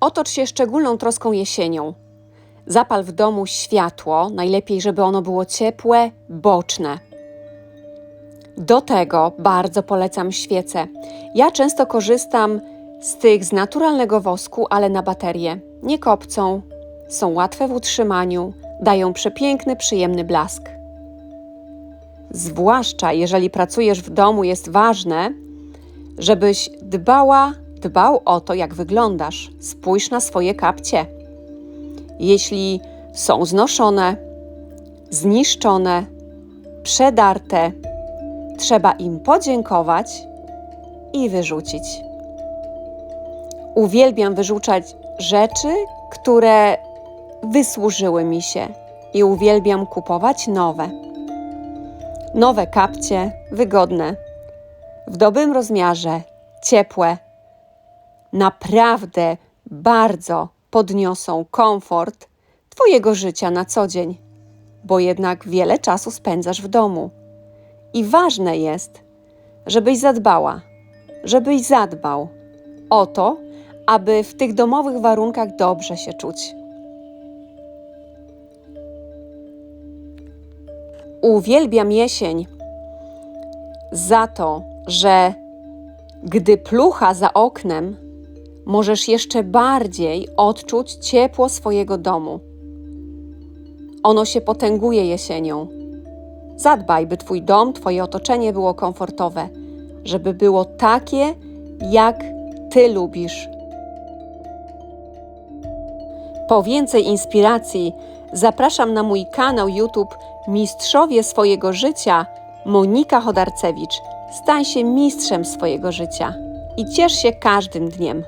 Otocz się szczególną troską jesienią. Zapal w domu światło, najlepiej, żeby ono było ciepłe, boczne. Do tego bardzo polecam świece. Ja często korzystam z tych z naturalnego wosku, ale na baterię. Nie kopcą, są łatwe w utrzymaniu, dają przepiękny, przyjemny blask. Zwłaszcza jeżeli pracujesz w domu, jest ważne, żebyś dbała, dbał o to, jak wyglądasz. Spójrz na swoje kapcie. Jeśli są znoszone, zniszczone, przedarte, trzeba im podziękować i wyrzucić. Uwielbiam wyrzucać rzeczy, które wysłużyły mi się i uwielbiam kupować nowe. Nowe kapcie, wygodne, w dobrym rozmiarze, ciepłe. Naprawdę bardzo podniosą komfort Twojego życia na co dzień, bo jednak wiele czasu spędzasz w domu. I ważne jest, żebyś zadbała, żebyś zadbał o to, aby w tych domowych warunkach dobrze się czuć. Uwielbiam jesień za to, że gdy plucha za oknem, możesz jeszcze bardziej odczuć ciepło swojego domu. Ono się potęguje jesienią. Zadbaj, by Twój dom, Twoje otoczenie było komfortowe, żeby było takie, jak Ty lubisz. Po więcej inspiracji zapraszam na mój kanał YouTube Mistrzowie swojego życia Monika Chodarcewicz. Stań się mistrzem swojego życia i ciesz się każdym dniem.